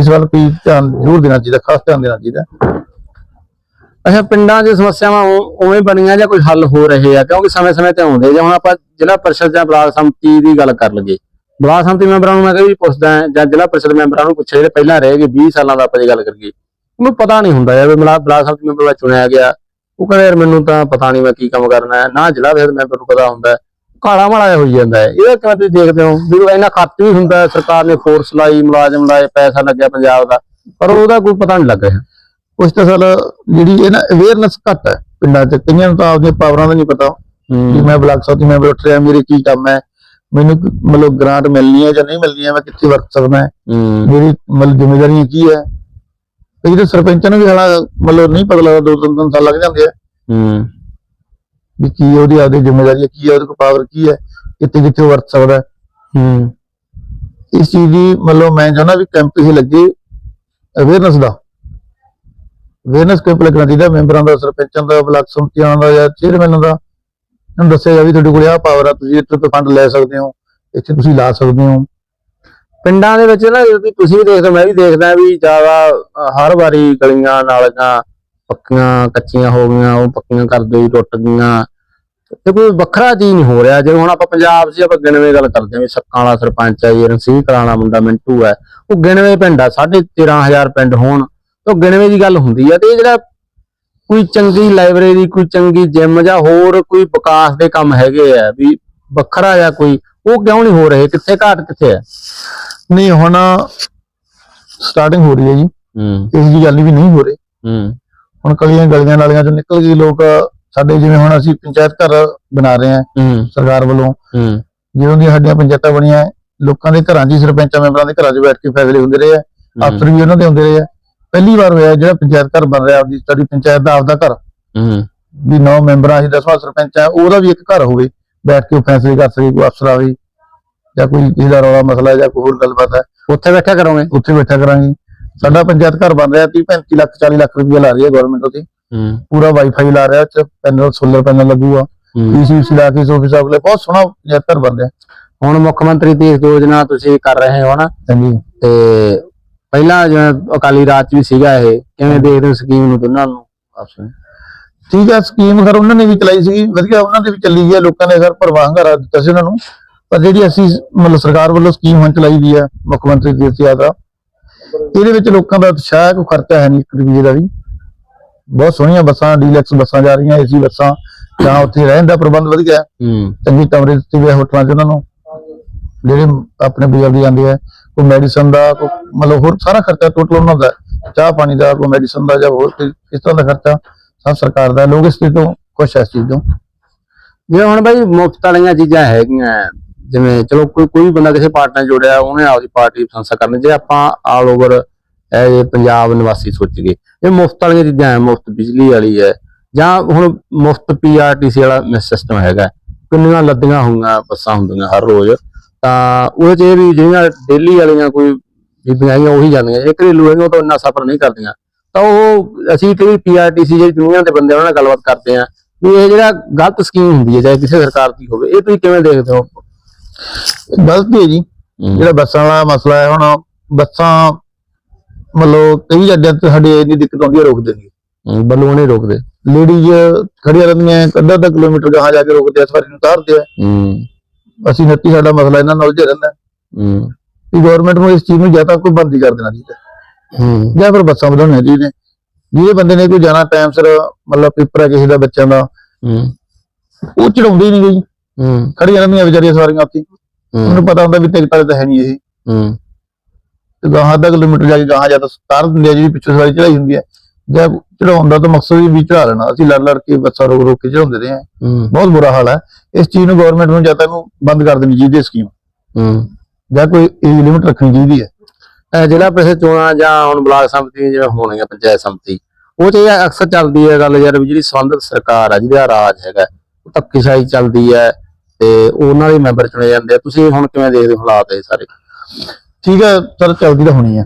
ਇਸ ਵੱਲ ਕੋਈ ਧਿਆਨ ਜ਼ਰੂਰ ਦੇਣਾ ਚਾਹੀਦਾ ਖਾਸ ਧਿਆਨ ਦੇਣਾ ਚਾਹੀਦਾ। ਅੱਛਾ ਪਿੰਡਾਂ 'ਚ ਸਮੱਸਿਆਵਾਂ ਉ- ਉਵੇਂ ਬਣੀਆਂ ਜਾਂ ਕੋਈ ਹੱਲ ਹੋ ਰਹੇ ਆ? ਕਿਉਂਕਿ ਸਮੇਂ-ਸਮੇਂ ਤੇ ਆਉਂਦੇ ਜਾਂ ਹੁਣ ਆਪਾਂ ਜ਼ਿਲ੍ਹਾ ਪਰਿਸ਼ਦ ਜਾਂ ਬਲਾਕ ਸਮਿਤੀ ਦੀ ਗੱਲ ਕਰ ਲਈਏ। ਬਲਾਕ ਸਮਿਤੀ ਮੈਂਬਰਾਂ ਨੂੰ ਮੈਂ ਕਦੇ ਵੀ ਪੁੱਛਦਾ ਹਾਂ ਜਾਂ ਜ਼ਿਲ੍ਹਾ ਪਰਿਸ਼ਦ ਮੈਂਬਰਾਂ ਨੂੰ ਪੁੱਛਿਆ ਜਿਹੜੇ ਪਹਿਲਾਂ ਰਹੇ ਗਏ 20 ਸਾਲਾਂ ਦਾ ਆਪਾਂ ਜੇ ਗੱਲ ਕਰੀਏ ਉਹਨੂੰ ਪਤਾ ਨਹੀਂ ਹੁੰਦਾ ਯਾਰ ਵੀ ਬਲਾਕ ਬਲਾਕ ਸੰਮਤੀ ਮੈਂਬਰ ਵਿੱਚ ਚੁਣਿਆ ਗਿਆ। ਉਹ ਕਹਿੰਦਾ ਯਾਰ ਮੈਨੂੰ ਤਾਂ ਪਤਾ ਨਹੀਂ ਮੈਂ ਕੀ ਕੰਮ ਕਰਨਾ ਹੈ। ਨਾ ਜ਼ਿਲ੍ਹਾ ਪਰਿਸ਼ਦ ਮੈਂਬਰ ਨੂੰ ਪਤਾ ਹੁੰਦਾ ਹੈ। ਕਾਲਾ ਮਾਲਾ ਜਿਹਾ ਹੋਈ ਜਾਂਦਾ ਹੈ। ਇਹਦਾ ਕਿਵੇਂ ਤੁਸੀਂ ਦੇਖਦੇ ਹੋ? ਵੀ ਇੰਨਾ ਖਰਚ ਵੀ ਹੁੰਦਾ ਹੈ, ਸਰਕਾਰ ਨੇ ਫੋਰਸ ਲਾਈ ਮੁਲਾਜ਼ਮ ਲਾਏ ਪੈਸਾ ਲੱਗਿਆ ਪੰਜਾਬ ਦਾ ਪਰ ਉਹਦਾ ਕੋਈ ਪਤਾ ਨਹੀਂ ਲੱਗ ਰਿਹਾ। ਕੁਛ ਤਾਂ ਸਾਲ ਜਿਹੜੀ ਇਹ ਨਾ ਅਵੇਅਰਨੈਸ ਘੱਟ ਹੈ ਪਿੰਡਾਂ 'ਚ। ਕਈਆਂ ਨੂੰ ਤਾਂ ਆਪਣੀਆਂ ਪਾਵਰਾਂ ਦਾ ਨਹੀਂ ਪਤਾ। ਕਿ ਹੂੰ ਮੈਂ ਬਲਾਕ ਸੌਤੀ ਮੈਂਬਰ ਉੱਠ ਰਿਹਾ ਮੇਰੇ ਕੀ ਕੰਮ ਹੈ? ਮੈਨੂੰ ਮਤਲਬ ਗ੍ਰਾਂਟ ਮਿਲਣੀ ਹੈ ਜਾਂ ਨਹੀਂ ਮਿਲਣੀ ਹੈ ਮੈਂ ਕਿੱਥੇ ਵਰਤ ਸਕਦਾ ਹਾਂ? ਹੂੰ। ਮੇਰੀ ਮਤਲਬ ਜ਼ਿੰਮੇਵਾਰੀਆਂ ਕੀ ਹੈ? ਕਈ ਤਾਂ ਸਰਪੰਚਾਂ ਨੂੰ ਵੀ ਹਾਲਾ ਮਤਲਬ ਨਹੀਂ ਪਤਾ ਲੱਗਦਾ ਦੋ ਤਿੰਨ ਤਿੰਨ ਸਾਲ ਲੱਗ ਜਾਂਦੇ ਆ। ਹੂੰ। ਵੀ ਕੀ ਉਹਦੀ ਆਪਦੀ ਜ਼ਿੰਮੇਵਾਰੀ ਹੈ ਕੀ ਹੈ ਉਹਦੇ ਕੋਲ ਪਾਵਰ ਕੀ ਹੈ ਕਿੱਥੇ ਕਿੱਥੇ ਵਰਤ ਸਕਦਾ ਹੈ। ਹੂੰ। ਇਸ ਚੀਜ਼ ਦੀ ਮਤਲਬ ਮੈਂ ਚਾਹੁੰਦਾ ਵੀ ਕੈਂਪ ਇਹ ਲੱਗੇ ਅਵੇਅਰਨੈਸ ਦਾ। ਅਵੇਅਰਨੈਸ ਕੈਂਪ ਲੱਗਣਾ ਚਾਹੀਦਾ ਮੈਂਬਰਾਂ ਦਾ ਸਰਪੰਚਾਂ ਦਾ ਬਲਾਕ ਸੰਮਤੀਆਂ ਦਾ ਜਾਂ ਚੇਅਰਮੈਨਾਂ ਦਾ। ਨੂੰ ਦੱਸਿਆ ਜਾਵੇ ਤੁਹਾਡੇ ਕੋਲ ਆਹ ਪਾਵਰ ਆ, ਤੁਸੀਂ ਇੱਥੇ ਤੋਂ ਫੰਡ ਲੈ ਸਕਦੇ ਹੋ, ਇੱਥੇ ਤੁਸੀਂ ਲਾ ਸਕਦੇ ਹੋ। ਪਿੰਡਾਂ ਦੇ ਵਿੱਚ ਨਾ, ਵੀ ਤੁਸੀਂ ਵੀ ਦੇਖਦੇ ਮੈਂ ਵੀ ਦੇਖਦਾ ਵੀ ਜ਼ਿਆਦਾ ਹਰ ਵਾਰੀ ਗਲੀਆਂ, ਨਾਲੀਆਂ ਪੱਕੀਆਂ, ਕੱਚੀਆਂ ਹੋ ਗਈਆਂ, ਉਹ ਪੱਕੀਆਂ ਕਰਦੇ ਹੀ ਟੁੱਟ ਗਈਆਂ। ਤੇ ਕੋਈ ਵੱਖਰਾ ਚੀਜ਼ ਨਹੀਂ ਹੋ ਰਿਹਾ। ਜਿਵੇਂ ਹੁਣ ਆਪਾਂ ਪੰਜਾਬ 'ਚ ਆਪਾਂ ਗਿਣਵੇਂ ਗੱਲ ਕਰਦੇ ਹਾਂ ਸੱਕਾਂ ਵਾਲਾ ਸਰਪੰਚ ਹੈ ਜੀ ਰਣਸੀਂਹ ਕਰਾਣਾ ਮੁੰਡਾ ਮਿੰਟੂ ਹੈ। ਉਹ ਗਿਣਵੇਂ ਪਿੰਡ ਆ 13500 ਪਿੰਡ ਹੋਣ। ਤਾਂ ਗਿਣਵੇਂ ਦੀ ਗੱਲ ਹੁੰਦੀ ਆ ਤੇ ਇਹ ਜਿਹੜਾ ਕੋਈ ਚੰਗੀ ਲਾਇਬ੍ਰੇਰੀ ਕੋਈ ਚੰਗੀ ਜਿਮ ਜਾਂ ਹੋਰ ਕੋਈ ਵਿਕਾਸ ਦੇ ਕੰਮ ਹੈਗੇ ਆ ਵੀ ਵੱਖਰਾ ਜਾਂ ਕੋਈ ਉਹ ਕਿਉਂ ਨਹੀਂ ਹੋ ਰਹੇ? ਕਿੱਥੇ ਘਾਟ ਕਿੱਥੇ ਹੈ ਨਹੀਂ ਹੁਣ ਸਟਾਰਟਿੰਗ ਹੋ ਰਹੀ ਹੈ ਜੀ। ਹੂੰ। ਇਸ ਦੀ ਗੱਲ ਵੀ ਨਹੀਂ ਹੋ ਰਹੀ। ਹੂੰ। ਹੁਣ ਕਲੀਆਂ ਗਲੀਆਂ ਨਾਲੀਆਂ ਚੋਂ ਨਿਕਲ ਗਏ ਲੋਕ ਸਾਡੇ ਜਿਵੇਂ ਹੁਣ ਅਸੀਂ ਪੰਚਾਇਤ ਘਰ ਬਣਾ ਰਹੇ ਹਾਂ ਸਰਕਾਰ ਵੱਲੋਂ। ਜਦੋਂ ਦੀਆਂ ਸਾਡੀਆਂ ਪੰਚਾਇਤਾਂ ਬਣੀਆਂ ਲੋਕਾਂ ਦੇ ਘਰਾਂ 'ਚ ਹੀ ਸਰਪੰਚਾਂ ਮੈਂਬਰਾਂ ਦੇ ਘਰਾਂ 'ਚ ਬੈਠ ਕੇ ਫੈਸਲੇ ਹੁੰਦੇ ਰਹੇ ਆ। ਅਫਸਰ ਵੀ ਉਹਨਾਂ ਦੇ ਹੁੰਦੇ ਰਹੇ ਆ। ਪਹਿਲੀ ਵਾਰ ਹੋਇਆ ਜਿਹੜਾ ਪੰਚਾਇਤ ਘਰ ਬਣ ਰਿਹਾ ਆਪਦੀ ਸਾਡੀ ਪੰਚਾਇਤ ਦਾ ਆਪਦਾ ਘਰ। ਹੂੰ। ਵੀ ਨੌ ਮੈਂਬਰਾਂ ਅਸੀਂ ਦਸਵਾਂ ਸਰਪੰਚ ਆ ਉਹਦਾ ਵੀ ਇੱਕ ਘਰ ਹੋਵੇ ਬੈਠ ਕੇ ਉਹ ਫੈਸਲੇ ਕਰ ਸਕੇ ਕੋਈ ਅਫਸਰ ਆਵੇ ਜਾਂ ਕੋਈ ਕਿਸੇ ਦਾ ਰੌਲਾ ਮਸਲਾ ਜਾਂ ਕੋਈ ਹੋਰ ਗੱਲਬਾਤ ਹੈ। ਉੱਥੇ ਬੈਠਾ ਕਰੋਗੇ? ਉੱਥੇ ਬੈਠਾ ਕਰਾਂਗੇ। ਸਾਡਾ ਪੰਚਾਇਤ ਘਰ ਬਣ ਰਿਹਾ 30 35 ਲੱਖ 40 ਲੱਖ ਰੁਪਏ ਲਾ ਰਹੀ ਹੈ ਗਵਰਨਮੈਂਟ ਉਹਤੇ ਹੂੰ। ਪੂਰਾ ਵਾਈਫਾਈ ਲਾ ਰਿਹਾ ਚ ਪੈਨਲ ਸੋਲਰ ਪੈਨਲ ਲੱਗੂਗਾ। ਪੀਸੀਸੀ ਲਾ ਕੇ ਸੋਫੀ ਸਾਹਿਬ ਲੈ ਬਹੁਤ ਸੋਹਣਾ ਪੰਚਾਇਤ ਘਰ ਬਣ ਰਿਹਾ। ਹੁਣ ਮੁੱਖ ਮੰਤਰੀ ਦੀ ਯੋਜਨਾ ਤੁਸੀਂ ਕਰ ਰਹੇ ਹੋ ਨਾ? ਹਾਂਜੀ। ਤੇ ਪਹਿਲਾਂ ਜਿਵੇਂ ਅਕਾਲੀ ਰਾਜ 'ਚ ਵੀ ਸੀਗਾ ਇਹ ਕਿਵੇਂ ਦੇਖਦੇ ਹੋ ਸਕੀਮ ਨੂੰ ਦੋਨਾਂ ਨੂੰ? ਆਪਸ ਵਿੱਚ ਠੀਕ ਹੈ ਸਕੀਮ ਖਰ ਉਹਨਾਂ ਨੇ ਵੀ ਚਲਾਈ ਸੀ ਵਧੀਆ ਉਹਨਾਂ ਦੇ ਵੀ ਚੱਲੀ ਹੈ ਲੋਕਾਂ ਨੇ ਸਰ ਪਰਵਾਹ ਹੰਗਾਰਾ ਦਿੱਤਾ ਸੀ ਉਹਨਾਂ ਨੂੰ। ਪਰ ਜਿਹੜੀ ਅਸੀਂ ਮਤਲਬ ਸਰਕਾਰ ਵੱਲੋਂ ਸਕੀਮ ਹੁਣ ਚਲਾਈ ਦੀ ਹੈ ਮੁੱਖ ਮੰਤਰੀ ਤੀਰਥ ਯਾਤਰਾ ਇਹਦੇ ਵਿੱਚ ਲੋਕਾਂ ਦਾ ਉਤਸ਼ਾਹ ਕੋਈ ਖਰਚਾ ਹੈ ਨਹੀਂ ਇੱਕ ਰੁਪਈਏ ਦਾ ਵੀ। ਬਹੁਤ ਸੋਹਣੀਆਂ ਬੱਸਾਂ ਡੀਲੈਕਸ ਬੱਸਾਂ ਜਾ ਰਹੀਆਂ ਏਸੀ ਬੱਸਾਂ ਜਾਂ ਉੱਥੇ ਰਹਿਣ ਦਾ ਪ੍ਰਬੰਧ ਵਧੀਆ ਹੈ। ਚੰਗੀ ਕਮਰੇ ਦਿੱਤੇ ਹੋਏ ਆ ਹੋਟਲਾਂ 'ਚ ਉਹਨਾਂ ਨੂੰ। ਜਿਹੜੇ ਆਪਣੇ ਬਜ਼ੁਰਗ ਜਾਂਦੇ ਆ ਕੋਈ ਮੈਡੀਸਨ ਦਾ ਕੋਈ ਮਤਲਬ ਹੋਰ ਸਾਰਾ ਖਰਚਾ ਟੋਟਲ ਉਹਨਾਂ ਦਾ ਚਾਹ ਪਾਣੀ ਦਾ, ਕੋਈ ਮੈਡੀਸਨ ਦਾ ਜਾਂ ਹੋਰ ਕਿਸ ਤਰ੍ਹਾਂ ਦਾ ਖਰਚਾ, ਸਭ ਸਰਕਾਰ ਦਾ, ਲੋਕ ਇਸ ਚੀਜ਼ ਤੋਂ ਖੁਸ਼ ਹੈ ਚੀਜ਼ ਤੋਂ। ਜਿਵੇਂ ਹੁਣ ਬਾਈ ਮੁਫਤ ਵਾਲੀਆਂ ਚੀਜ਼ਾਂ ਹੈਗੀਆਂ, ਜਿਵੇਂ ਚਲੋ ਕੋਈ ਕੋਈ ਬੰਦਾ ਕਿਸੇ ਪਾਰਟੀ ਨਾਲ ਜੁੜਿਆ, ਉਹਨੇ ਆਪਦੀ ਪਾਰਟੀ ਪ੍ਰਸ਼ੰਸਾ ਕਰਨੀ, ਜੇ ਆਪਾਂ ਆਲ ਓਵਰ ਇਹ ਪੰਜਾਬ ਨਿਵਾਸੀ ਸੋਚੀਏ ਇਹ ਮੁਫਤ ਵਾਲੀਆਂ ਚੀਜ਼ਾਂ ਹੈ, ਮੁਫਤ ਬਿਜਲੀ ਵਾਲੀ ਹੈ, ਜਾਂ ਹੁਣ ਮੁਫਤ ਪੀਆਰਟੀਸੀ ਵਾਲਾ ਸਿਸਟਮ ਹੈਗਾ, ਕਿੰਨੀਆਂ ਲੱਦੀਆਂ ਹੋਈਆਂ, ਬੱਸਾਂ ਹੁੰਦੀਆਂ ਹਰ ਰੋਜ਼ ਤਾਂ ਉਹਦੇ ਚ ਇਹ ਵੀ ਜਿਹੜੀਆਂ ਡੇਲੀ ਵਾਲੀਆਂ ਕੋਈ ਬੀਬੀਆਂ ਹੈਗੀਆਂ ਉਹੀ ਜਾਂਦੀਆਂ। ਜੇ ਘਰੇਲੂ ਹੈਗੀਆਂ ਉਹ ਤਾਂ ਇੰਨਾ ਸਫ਼ਰ ਨਹੀਂ ਕਰਦੀਆਂ। ਤਾਂ ਉਹ ਅਸੀਂ ਤੇ ਪੀਆਰਟੀਸੀ ਜਿਹੜੀ ਦੁਨੀਆ ਦੇ ਬੰਦੇ ਉਹਨਾਂ ਨਾਲ ਗੱਲਬਾਤ ਕਰਦੇ ਆ ਵੀ ਇਹ ਜਿਹੜਾ ਗਲਤ ਸਕੀਮ ਹੁੰਦੀ ਹੈ ਚਾਹੇ ਕਿਸੇ ਸਰਕਾਰ ਦੀ ਹੋਵੇ ਇਹ ਤੁਸੀਂ ਕਿਵੇਂ ਦੇਖਦੇ ਹੋ? ਇਹ ਗਲਤ ਹੈ ਜੀ। ਜਿਹੜਾ ਬੱਸਾਂ ਵਾਲਾ ਮਸਲਾ ਹੈ ਹੁਣ ਬੱਸਾਂ ਮਤਲਬ ਕਈ ਅੱਡਿਆਂ ਤੇ ਸਾਡੇ ਇੰਨੀ ਦਿੱਕਤ ਆਉਂਦੀ ਹੈ ਰੋਕਦੇ ਨਹੀਂ ਬੱਲੂ ਨਹੀਂ ਰੋਕਦੇ। ਲੇਡੀਜ਼ ਖੜੀਆਂ ਰਹਿੰਦੀਆਂ ਅੱਧਾ ਅੱਧਾ ਕਿਲੋਮੀਟਰ ਗਾਹਾਂ ਜਾ ਕੇ ਰੋਕਦੇ ਆ ਸਵਾਰੀ ਨੂੰ ਉਤਾਰਦੇ ਆ। ਹੂੰ। ਅਸੀਂ ਨੱਤੀ ਸਾਡਾ ਮਸਲਾ ਇਹਨਾਂ ਨਾਲ ਉਲਝਿਆ ਰਹਿੰਦਾ। ਹੂੰ। ਵੀ ਗਵਰਨਮੈਂਟ ਨੂੰ ਇਸ ਚੀਜ਼ ਨੂੰ ਜਾਂ ਤਾਂ ਕੋਈ ਬੰਦ ਕਰ ਦੇਣਾ ਚਾਹੀਦਾ। ਹੂੰ। ਜਾਂ ਫਿਰ ਬੱਸਾਂ ਵਧਾਉਣੀਆਂ ਚਾਹੀਦੀਆਂ। ਜਿਹੜੇ ਬੰਦੇ ਨੇ ਕੋਈ ਜਾਣਾ ਟਾਈਮ ਸਿਰ ਮਤਲਬ ਪੇਪਰ ਹੈ ਕਿਸੇ ਦਾ ਬੱਚਿਆਂ ਦਾ। ਹੂੰ। ਉਹ ਚੜਾਉਂਦੇ ਨਹੀਂ ਗਈ ਹੂੰ। ਖੜੀਆਂ ਰਹਿੰਦੀਆਂ ਵਿਚਾਰੀਆਂ ਸਵਾਰੀਆਂ ਹੀ। ਉਹਨੂੰ ਪਤਾ ਹੁੰਦਾ ਵੀ ਟਿਕਟ ਵਾਲੇ ਤਾਂ ਹੈ ਨਹੀਂ ਇਹ। ਹੂੰ। ਤੇ ਗਾਹਾਂ ਅੱਧਾ ਕਿਲੋਮੀਟਰ ਜਾ ਕੇ ਗਾਹਾਂ ਜਾਂ ਤਾਂ ਤਾਰ ਦਿੰਦੇ ਆ ਜਿਹੜੀ ਪਿੱਛੋਂ ਸਵਾਰੀ ਚੜਾਈ ਹੁੰਦੀ ਹੈ। ਜਾਂ ਚੜਾਉਣ ਦਾ ਤਾਂ ਮਕਸਦ ਹੀ ਵੀ ਚੜਾ ਲੈਣਾ। ਅਸੀਂ ਲੜ ਲੜ ਕੇ ਬੱਸਾਂ ਰੋਕ ਰੋਕ ਕੇ ਚੜਾਉਂਦੇ ਰਹੇ ਹਾਂ। ਬਹੁਤ ਬੁਰਾ ਹਾਲ ਹੈ। ਇਸ ਚੀਜ਼ ਨੂੰ ਗਵਰਨਮੈਂਟ ਨੂੰ ਜਾਂ ਤਾਂ ਇਹਨੂੰ ਬੰਦ ਕਰ ਦੇਣੀ ਚਾਹੀਦੀ ਹੈ ਸਕੀਮ। ਹੂੰ। ਜਾਂ ਕੋਈ ਏਜ ਲਿਮਿਟ ਰੱਖਣੀ ਚਾਹੀਦੀ ਹੈ। ਇਹ ਜ਼ਿਲ੍ਹਾ ਪ੍ਰੀਸ਼ਦ ਚੋਣਾਂ ਜਾਂ ਹੁਣ ਬਲਾਕ ਸੰਮਤੀ ਜਿਵੇਂ ਹੋਣੀਆਂ ਪੰਚਾਇਤ ਸੰਮਤੀ ਉਹ ਇਹ ਅਕਸਰ ਚੱਲਦੀ ਹੈ ਗੱਲ ਯਾਰ ਵੀ ਜਿਹੜੀ ਸੰਬੰਧਿਤ ਸਰਕਾਰ ਆ ਜਿਹਦਾ ਰਾਜ ਹੈਗਾ ਉਹ ਧੱਕੇਸ਼ਾਹੀ ਚੱਲਦੀ ਹੈ ਤੇ ਉਹਨਾਂ ਦੇ ਮੈਂਬਰ ਚੁਣੇ ਜਾਂਦੇ ਆ। ਤੁਸੀਂ ਹੁਣ ਕਿਵੇਂ ਦੇਖਦੇ ਹੋ ਹਾਲਾਤ ਇਹ ਸਾਰੇ? ਠੀਕ ਹੈ ਸਰ ਚੱਲਦੀ ਤਾਂ ਹੋਣੀ ਹੈ।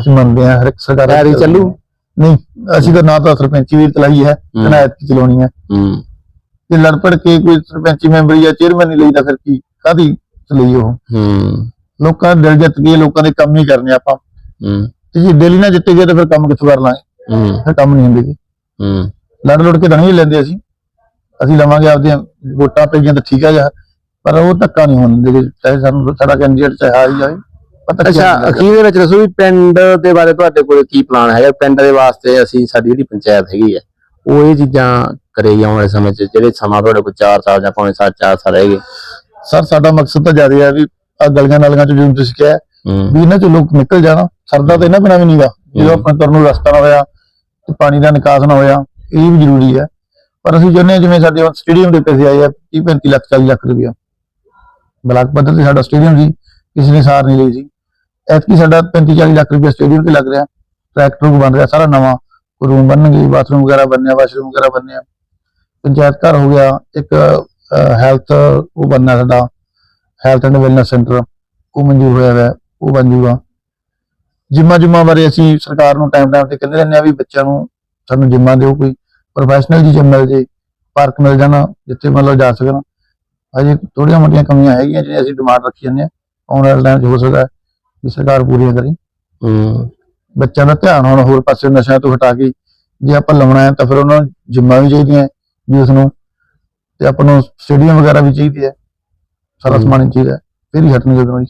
ਅਸੀਂ ਮੰਨਦੇ ਹਾਂ ਹਰ ਇੱਕ ਸਰਕਾਰ ਚੱਲੂ? ਨਹੀਂ ਅਸੀਂ ਤਾਂ ਨਾ ਤਾਂ ਸਰਪੰਚੀ ਵੀ ਚਲਾਈ ਹੈ ਤੇ ਨਾ ਐਤਕੀ ਚਲਾਉਣੀ ਹੈ। ਹੂੰ। ਜੇ ਲੜ ਪੜ ਕੇ ਕੋਈ ਸਰਪੰਚੀ ਮੈਂਬਰ ਜਾਂ ਚੇਅਰਮੈਨ ਨਹੀਂ ਲਈਦਾ ਫਿਰ ਕੀ ਕਾਦੀ ਚਲਾਈ ਉਹ? ਹੂੰ। ਲੋਕਾਂ ਦੇ ਦਿਲ ਜਿੱਤ ਗਏ ਲੋਕਾਂ ਦੇ ਕੰਮ ਹੀ ਕਰਨੇ ਆਪਾਂ। ਹੂੰ। ਤੇ ਜੇ ਦਿਲ ਹੀ ਨਾ ਜਿੱਤੇ ਗਏ ਤਾਂ ਫਿਰ ਕੰਮ ਕਿੱਥੋਂ ਕਰ ਲਾਂਗੇ? ਹੂੰ। ਫਿਰ ਕੰਮ ਨਹੀਂ ਹੁੰਦੇ ਗੇ। ਹੂੰ। ਲੜ ਲੜ ਕੇ ਤਾਂ ਨਹੀਂ ਲੈਂਦੇ ਅਸੀਂ। ਅਸੀਂ ਲਵਾਂਗੇ ਆਪਦੀਆਂ ਵੋਟਾਂ ਪਈਆਂ ਤਾਂ ਠੀਕ ਆ ਜਾ ਪਰ ਉਹ ਧੱਕਾ ਨਹੀਂ ਹੋਣ ਦਿੰਦੇ ਗੇ। ਚਾਹੇ ਸਾਨੂੰ ਸਾਡਾ ਕੈਂਡੀਡੇਟ ਚਾਹੇ ਆ ਹੀ ਜਾਵੇ ਪਤਾ ਅੱਛਾ ਅਖੀਰ ਦੇ ਵਿੱਚ ਦੱਸੋ ਵੀ ਪਿੰਡ ਦੇ ਬਾਰੇ ਤੁਹਾਡੇ ਕੋਲ ਕੀ ਪਲਾਨ ਹੈਗਾ? ਪਿੰਡ ਦੇ ਵਾਸਤੇ ਅਸੀਂ ਸਾਡੀ ਜਿਹੜੀ ਪੰਚਾਇਤ ਹੈਗੀ ਹੈ ਉਹ ਇਹ ਚੀਜ਼ਾਂ ਕਰੇ ਆਉਣ ਵਾਲੇ ਸਮੇਂ 'ਚ ਜਿਹੜੇ ਸਮਾਂ ਤੁਹਾਡੇ ਕੋਲ 4 ਸਾਲ ਜਾਂ ਪੌਣੇ 7 4 ਸਾਲ ਰਹਿ ਗਏ ਸਰ ਸਾਡਾ ਮਕਸਦ ਤਾਂ ਜ਼ਿਆਦਾ ਹੈ ਵੀ ਆ ਗਲੀਆਂ ਨਾਲੀਆਂ ਚ ਜਿਵੇਂ ਤੁਸੀਂ ਕਿਹਾ ਵੀ ਇਹਨਾਂ ਚ ਲੋਕ ਨਿਕਲ ਜਾਣ। ਸਰਦਾ ਤਾਂ ਇਹਨਾਂ ਬਿਨਾਂ ਵੀ ਨਹੀਂਗਾ ਹਮ। ਆਪਣੇ ਤੁਰਨ ਨੂੰ ਰਸਤਾ ਨਾ ਹੋਇਆ ਤੇ ਪਾਣੀ ਦਾ ਨਿਕਾਸ ਨਾ ਹੋਇਆ ਇਹ ਵੀ ਜ਼ਰੂਰੀ ਹੈ। ਪਰ ਅਸੀਂ ਹਾਂ ਜਿਵੇਂ ਸਾਡੇ ਹੁਣ ਸਟੇਡੀਅਮ ਦੇ ਪੈਸੇ ਆਏ ਆ 30 35 ਲੱਖ 40 ਲੱਖ ਰੁਪਇਆ। ਬਲਾਕ ਪੱਧਰ ਤੇ ਸਾਡਾ ਸਟੇਡੀਅਮ ਸੀ ਕਿਸੇ ਨੇ ਸਾਰ ਨਹੀਂ ਲਈ ਸੀ। ਐਤਕੀ ਸਾਡਾ 35 40 ਲੱਖ ਰੁਪਇਆ ਸਟੇਡੀਅਮ ਤੇ ਲੱਗ ਰਿਹਾ। ਟਰੈਕਟਰ ਬਣ ਰਿਹਾ ਸਾਰਾ ਨਵਾਂ। ਰੂਮ ਬਣਨਗੇ ਬਾਥਰੂਮ ਵਗੈਰਾ ਬਣਨੇ ਵਾਸ਼ਰੂਮ ਵਗੈਰਾ ਬਣਨੇ ਪੰਚਾਇਤ ਘਰ ਹੋ ਗਿਆ ਇੱਕ ਹੈਲਥ ਉਹ ਬਣਨਾ ਸਾਡਾ ਹੈਲਥ ਐਂਡ ਵੈਲਨੈਸ ਸੈਂਟਰ ਉਹ ਮਨਜ਼ੂਰ ਹੋਇਆ ਹੈ, ਉਹ ਬਣ ਜੂਗਾ। ਜਿੰਮਾਂ ਜੁਮਾ ਬਾਰੇ ਅਸੀਂ ਸਰਕਾਰ ਨੂੰ ਟਾਈਮ ਟਾਈਮ ਤੇ ਕਹਿੰਦੇ ਰਹਿੰਦੇ ਆ ਵੀ ਬੱਚਿਆਂ ਨੂੰ ਸਾਨੂੰ ਜਿੰਮਾ ਦਿਓ ਕੋਈ। ਪ੍ਰੋਫੈਸ਼ਨਲ ਜੀ ਜਿੰਮ ਮਿਲ ਜੇ ਪਾਰਕ ਮਿਲ ਜਾਣਾ ਜਿੱਥੇ ਮਤਲਬ ਜਾ ਸਕਣ। ਅਜੇ ਥੋੜੀਆਂ ਮੋਟੀਆਂ ਕਮੀਆਂ ਹੈਗੀਆਂ ਜਿਹੜੀਆਂ ਅਸੀਂ ਡਿਮਾਂਡ ਰੱਖੀ ਜਾਂਦੇ ਆ। ਆਉਣ ਵਾਲੇ ਟਾਈਮ 'ਚ ਹੋ ਸਕਦਾ ਹੈ ਕਿ ਸਰਕਾਰ ਪੂਰੀਆਂ ਕਰੇ। ਹੂੰ। ਬੱਚਿਆਂ ਦਾ ਧਿਆਨ ਹੁਣ ਹੋਰ ਪਾਸੇ ਨਸ਼ਿਆਂ ਤੋਂ ਹਟਾ ਕੇ ਜੇ ਆਪਾਂ ਲਾਉਣਾ ਹੈ ਤਾਂ ਫਿਰ ਉਹਨਾਂ ਨੂੰ ਜਿੰਮਾਂ ਵੀ ਚਾਹੀਦੀਆਂ ਯੂਥ ਨੂੰ ਤੇ ਆਪਾਂ ਨੂੰ ਸਟੇਡੀਅਮ ਵਗੈਰਾ ਵੀ ਚਾਹੀਦੀ ਹੈ। ਸਾਰਾ। ਸਮਾਨ ਹੀ ਚਾਹੀਦਾ ਹੈ। ਫਿਰ ਹੀ ਹਟਣਗੇ ਜਦੋਂ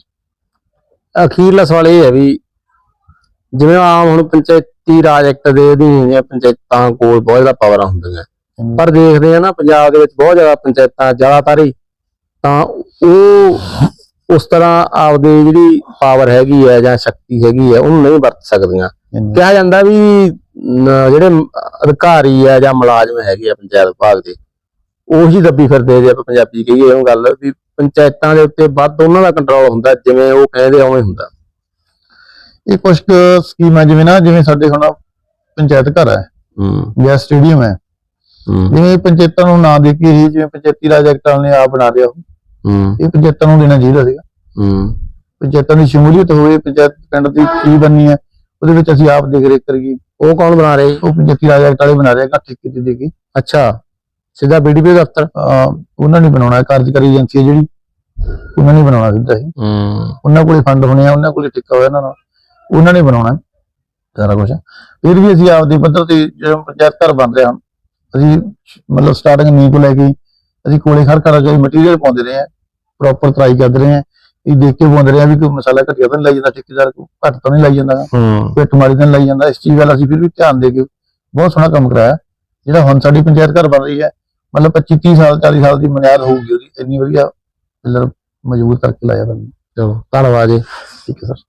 ਅਖੀਰਲਾ ਸਵਾਲ ਇਹ ਹੈ ਵੀ ਜਿਵੇਂ ਆਮ ਹੁਣ ਪੰਚਾਇਤੀ ਰਾਜ ਐਕਟ ਦੇ ਅਧੀਨ ਜਾਂ ਪੰਚਾਇਤਾਂ ਕੋਲ ਬਹੁਤ ਜ਼ਿਆਦਾ ਪਾਵਰਾਂ ਹੁੰਦੀਆਂ ਪਰ ਦੇਖਦੇ ਆ ਨਾ ਪੰਜਾਬ ਦੇ ਵਿੱਚ ਬਹੁਤ ਜ਼ਿਆਦਾ ਪੰਚਾਇਤਾਂ ਜ਼ਿਆਦਾਤਰ ਹੀ ਤਾਂ ਉਹ ਉਸ ਤਰ੍ਹਾਂ ਆਪਦੀ ਜਿਹੜੀ ਪਾਵਰ ਹੈਗੀ ਹੈ ਜਾਂ ਸ਼ਕਤੀ ਹੈਗੀ ਹੈ ਉਹਨੂੰ ਨਹੀਂ ਵਰਤ ਸਕਦੀਆਂ। ਕਿਹਾ ਜਾਂਦਾ ਵੀ ਜਿਹੜੇ ਅਧਿਕਾਰੀ ਹੈ ਜਾਂ ਮੁਲਾਜ਼ਮ ਹੈਗੇ ਆ ਪੰਚਾਇਤ ਵਿਭਾਗ ਦੇ ਉਹੀ ਦੱਬੀ ਫਿਰਦੇ ਜੇ ਆਪਾਂ ਪੰਜਾਬੀ ਕਹੀਏ ਉਹ ਗੱਲ ਵੀ ਪੰਚਾਇਤਾਂ ਦੇ ਉੱਤੇ ਵੱਧ ਉਹਨਾਂ ਦਾ ਕੰਟਰੋਲ ਹੁੰਦਾ ਜਿਵੇਂ ਉਹ ਕਹਿੰਦੇ ਉਵੇਂ ਹੁੰਦਾ। ਇਹ ਕੁਝ ਸਕੀਮਾਂ ਜਿਵੇਂ ਨਾ ਜਿਵੇਂ ਸਾਡੇ ਹੁਣ ਪੰਚਾਇਤ ਘਰ ਹੈ ਹੂੰ। ਜਾਂ ਸਟੇਡੀਅਮ ਹੈ। ਹੂੰ। ਜਿਵੇਂ ਪੰਚਾਇਤਾਂ ਨੂੰ ਨਾਂ ਦੇ ਕੇ ਹੀ ਜਿਵੇਂ ਪੰਚਾਇਤੀ ਰਾਜ ਐਕਟ ਨੇ ਆਪ ਬਣਾ ਲਿਆ ਉਹ, ਹੂੰ। ਇਹ ਪੰਚਾਇਤਾਂ ਨੂੰ ਦੇਣਾ ਚਾਹੀਦਾ ਸੀਗਾ। ਹੂੰ। ਪੰਚਾਇਤਾਂ ਦੀ ਸ਼ਮੂਲੀਅਤ ਹੋਵੇ ਪੰਚਾਇਤ ਪਿੰਡ ਦੀ ਕੀ ਬਣਨੀ ਹੈ ਉਹਦੇ ਵਿੱਚ ਅਸੀਂ ਆਪ ਦੇਖ ਰੇਖ ਕਰੀਏ। ਉਹ ਕੌਣ ਬਣਾ ਰਹੇ ਉਹ ਪੰਚਾਇਤੀ ਰਾਜ ਵਾਲੇ ਬਣਾ ਰਹੇ ਘੱਟ ਠੇਕੇ ਤੇ ਦੇ ਕੇ ਅੱਛਾ। ਸਿੱਧਾ ਬੀਡੀਪੀ ਦਫ਼ਤਰ? ਉਹਨਾਂ ਨੇ ਬਣਾਉਣਾ ਹੈ ਕਾਰਜਕਾਰੀ ਏਜੰਸੀ ਹੈ ਜਿਹੜੀ ਉਹਨਾਂ ਨੇ ਬਣਾਉਣਾ ਸਿੱਧਾ ਹੀ। ਹੂੰ। ਉਹਨਾਂ ਕੋਲੇ ਫੰਡ ਹੋਣੇ ਆ ਉਹਨਾਂ ਕੋਲੇ ਟਿੱਕਾ ਹੋਇਆ ਇਹਨਾਂ ਨਾਲ। ਉਹਨਾਂ ਨੇ ਬਣਾਉਣਾ ਸਾਰਾ ਕੁਝ ਫਿਰ ਵੀ ਅਸੀਂ ਆਪਦੇ ਪੱਧਰ ਤੇ ਜਿਹੜਾ ਪੰਚਾਇਤ ਘਰ ਬਣ ਰਿਹਾ ਅਸੀਂ ਮਤਲਬ ਸਟਾਰਟਿੰਗ ਨੀ ਤੋਂ ਲੈ ਕੇ ਅਸੀਂ ਕੋਲੇ ਖੜ ਖੜ ਕੇ ਮਟੀਰੀਅਲ ਪਾਉਂਦੇ ਰਹੇ ਆ ਪ੍ਰੋਪਰ ਟਰਾਈ ਕਰਦੇ ਰਹੇ ਆ ਇਹ ਦੇਖ ਕੇ ਪਾਉਂਦੇ ਰਹੇ ਆ ਵੀ ਕੋਈ ਮਸਾਲਾ ਘਟਿਆ ਤਾਂ ਨਹੀਂ ਲਾਈ ਜਾਂਦਾ ਠੇਕੇਦਾਰ ਕੋ ਘੱਟ ਤਾਂ ਨਹੀਂ ਲਾਈ ਜਾਂਦਾ। ਪਿੱਟ ਮਾਰੀ ਤਾਂ ਲਾਈ ਜਾਂਦਾ। ਇਸ ਚੀਜ਼ ਵੱਲ ਅਸੀਂ ਫਿਰ ਵੀ ਧਿਆਨ ਦੇ ਕੇ ਬਹੁਤ ਸੋਹਣਾ ਕੰਮ ਕਰਾਇਆ। ਜਿਹੜਾ ਹੁਣ ਸਾਡੀ ਪੰਚਾਇਤ ਘਰ ਬਣ ਰਹੀ ਹੈ ਮਤਲਬ 25 30 ਸਾਲ 40 ਸਾਲ ਦੀ ਬੁਨਿਆਦ ਹੋਊਗੀ ਉਹਦੀ। ਇੰਨੀ ਵਧੀਆ ਪਿੱਲਰ ਮਜ਼ਬੂਤ ਕਰਕੇ ਲਾਇਆ ਬੰਦੇ ਚਲੋ ਧੰਨਵਾਦ ਜੀ। ਠੀਕ ਹੈ ਸਰ।